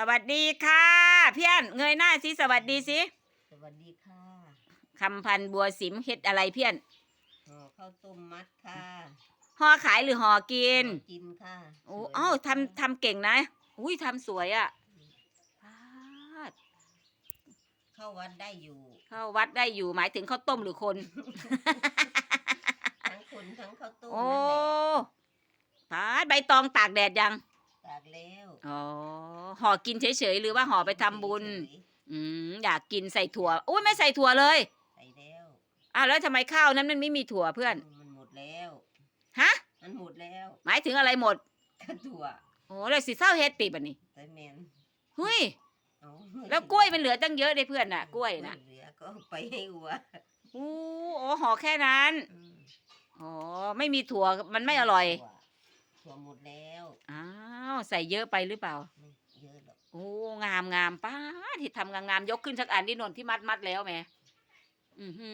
สวัสดีค่ะ เพี้ยนเงยหน้าสิสวัสดีสิสวัสดีค่ะคำพันธ์บัวสิมเฮ็ดอะไรเพี้ยนห่อข้าวต้มมัดค่ะห่อขายหรือห่อกินห่อกินค่ะโอ้สวยเอ้าเลยค่ะทำทำเก่งนะ อุ้ยทำสวยอะ่ะพาดเข้าวัดได้อยู่ เข้าวัดได้อยู่หมายถึงข้าวต้มหรือคน ทั้งคนทั้งข้าวต้มโอ้นั่นแหละพาดใบตองตากแดดยัง ตากแล้วอ๋อห่อกินเฉยๆหรือว่าห่อไปทำบุญเฉยอืมอยากกินใส่ถั่วอุ้ยไม่ใส่ถั่วเลยๆใส่แล้วอ้าวแล้วทำไมข้าวนั้นมันไม่มีถั่วเพื่อน มันหมดแล้ว ฮะ มันหมดแล้วหมายถึงอะไรหมดกระถั่วโอ้แล้วสิเศร้าเฮ็ดติบันนี้แต่แมนเฮ้ยเอาแล้วกล้วยมันเหลือตั้งเยอะเลยเพื่อนน่ะกล้วยน่ะเหลือก็ไปให้วัวอู้โอ้ห่อแค่นั้นอืมอ๋อไม่มีถั่วมันไม่อร่อย ถั่ว ถั่วหมดแล้วอ้าวใส่เยอะไปหรือเปล่า ไม่เยอะหรอกโอ้งามงามป้าดที่ทำงามงามยกขึ้นสักอันที่นนที่มัดมัดแล้วแหม่อือหื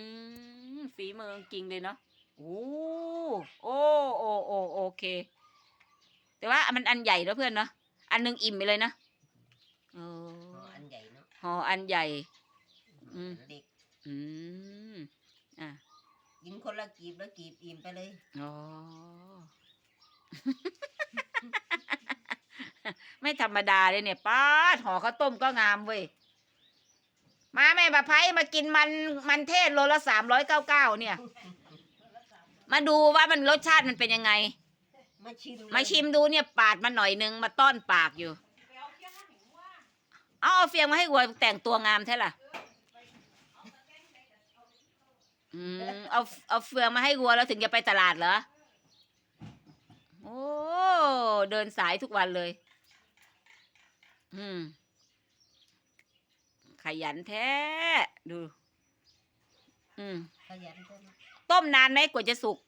อฝีมือจริงเลยเนาะโอ้โอ้โอ้โอ้โอเค แต่ว่ามันอันใหญ่แล้วเพื่อนเนาะอันหนึงอิ่มไปเลยนะเอห่อออันใหญ่เนาะห่ออันใหญ่ อืม เด็กอืมอะกินคนละกีบแล้วกีบอิ่มไปเลย อ๋อ ไม่ธรรมดาเลยเนี่ยป้าดห่อข้าวต้มก็งามเว้ย มาแม่บะไพมากินมันมันเทศโลละสามร้อยเก้าเก้าเนี่ย มาดูว่ามันรสชาติมันเป็นยังไง มาชิมเลยมาชิมดูเนี่ยปาดมาหน่อยนึงมาต้อนปากอยู่ เอาเอาเฟียงมาให้วัวแต่งตัวงามแท้ล่ะอืมเอาเอาเฟืองมาให้วัวแล้วถึงจะไปตลาดเหรอ โอ้ เดินสายทุกวันเลย อืม ขยันแท้ ดู อืม ขยันต้มต้มนานไหมกว่าจะสุก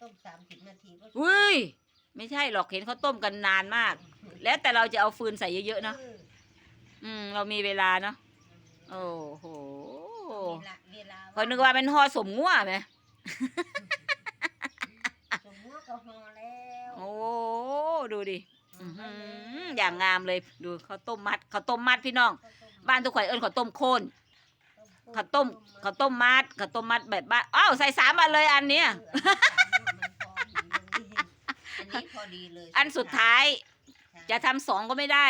ต้มสามสิบนาทีก็สุกอุ้ย ไม่ใช่หรอกเห็นเขาต้มกันนานมาก แล้วแต่เราจะเอาฟืนใส่เยอะๆเนาะ อออืม เรามีเวลาเนาะ โอ้โหเวลาเวลาคอยนึกว่าเป็นห่อสมงัวไหม สมมติก็ห่อแล้วโอ้ดูดิอื้อหืออย่างงามเลยดูข้าวต้มมัดข้าวต้มมัดพี่น้อง บ้านทุกข่อยเอิ้นข้าวต้มโคนข้าวต้มข้าวต้มมัดข้าวต้มมัดแบบบ้านอ้าวใส่สามอันเลยอันเนี้ยอันนี้พอดีเลยอันสุดท้าย จะทำสองก็ไม่ได้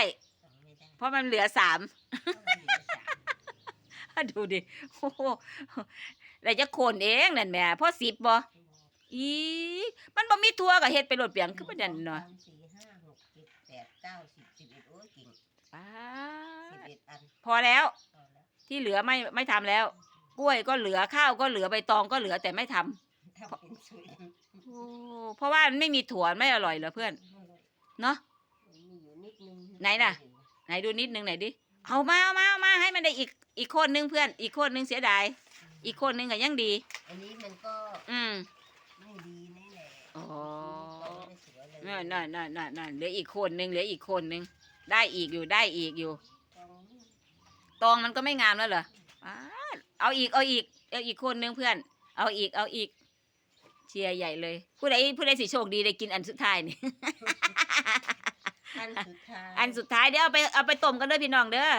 ไม่ได้เพราะมันเหลือสามเพราะมันเหลือสามดูดิโอ้โหแล้วจะโคนเองนั่นแหม่พ่อสิบบ่ อีมันบ่มีทัวกับเฮ็ดไปโลดเปียงคือประเด็นเนาะสมสี่ห้าหกเจ็ดแปดเก้าสิบสิบเอ็ดโอ้ยเก่งป๊าสิบดเอ็ดอันพอแล้ว พอแล้วที่เหลือไม่ไม่ทำแล้ว กล้วยก็เหลือข้าวก็เหลือใบตองก็เหลือแต่ไม่ทำทำเป็นสวยโอ้เพราะว่ามันไม่มีถั่วไม่อร่อยเหรอเพื่อน เนาะ มีอยู่นิดนึงไหนน่ะ ไหนดูนิดนึงไหนอยดิ เอามาเอามาเอามาให้มันได้อีกอีกคนนึงเพื่อน อีกคนนึงเสียดาย อีกคนนึงก็ยังดี อันนี้มันก็อืม ไม่ดีแน่แหละ อ๋อ ไม่สวยเลย นั่นนั่นนั่นนั่นนั่นเหลืออีกคนนึงเหลืออีกคนนึงได้อีกอยู่ได้อีกอยู่ตองมันก็ไม่งามแล้วเหรอเอาอีกเอาอีกเอาอีกคนนึงเพื่อน เอาอีกเอาอีก เชียร์ใหญ่เลยผู้ใดผู้ใดสิโชคดีได้กินอันสุดท้ายนี่อันสุดท้ายอันสุดท้ายเดี๋ยวเอาไปเอาไปต้มกันเด้อพี่น้องเด้อ